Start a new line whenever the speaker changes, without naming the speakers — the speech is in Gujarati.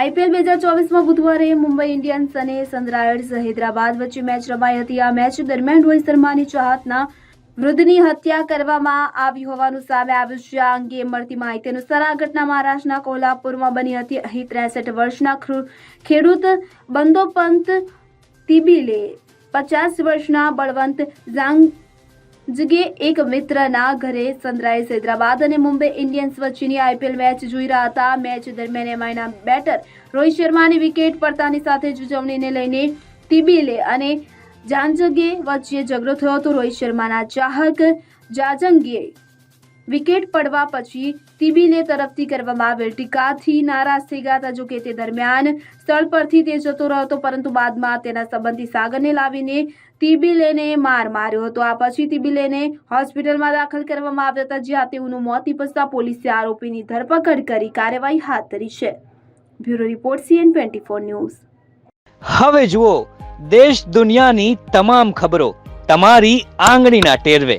આઈપીએલ બે હજાર ચોવીસમાં બુધવારે મુંબઈ ઇન્ડિયન્સ અને સનરાઇઝર્સ હૈદરાબાદ વચ્ચે મેચ રમાઈ હતી. આ મેચ દરમિયાન રોહિત શર્માની ચાહતના વૃદ્ધની હત્યા કરવામાં આવી હોવાનું સામે આવ્યું છે. આ અંગે મળતી માહિતી અનુસાર આ ઘટના મહારાષ્ટ્રના કોલ્હાપુરમાં બની હતી. અહીં ત્રેસઠ વર્ષના ખેડૂત બંદોપંત તિબિલે પચાસ વર્ષના બળવંત ઝાંગ જગે એક મિત્રના ઘરે સનરાઈઝ હૈદરાબાદ અને મુંબઈ ઇન્ડિયન્સ વચ્ચેની આઈપીએલ મેચ જોઈ રહ્યા હતા મેચ દરમિયાન એમઆઈના બેટર રોહિત શર્માની વિકેટ પડતાની સાથે જ ઉજવણીને લઈને તિબિલે અને જાંજગે વચ્ચે ઝઘડો થયો હતો રોહિત શર્માના ચાહક જાજંગીએ વિકેટ પડવા પછી તિબિલે તરફથી કરવામાં આવેલ ટીકાથી નારાજ થઈ ગયા હતા, જો કે તે દરમિયાન સ્થળ પરથી તે જતો રહ્યો પરંતુ બાદમાં તેના સંબંધી સાગરને લાવીને તિબિલેને માર માર્યો હતો. આ પછી તિબિલેને હોસ્પિટલમાં દાખલ કરવામાં આવ્યા હતા, જ્યાં તેઓનું મોત નિપજતા પોલીસે આરોપીની ધરપકડ કરી કાર્યવાહી હાથ ધરી છે. Bureau report CN twenty four news.
હવે જુઓ, દેશ દુનિયાની તમામ ખબરો, તમારી આંગળીના ટેરવે.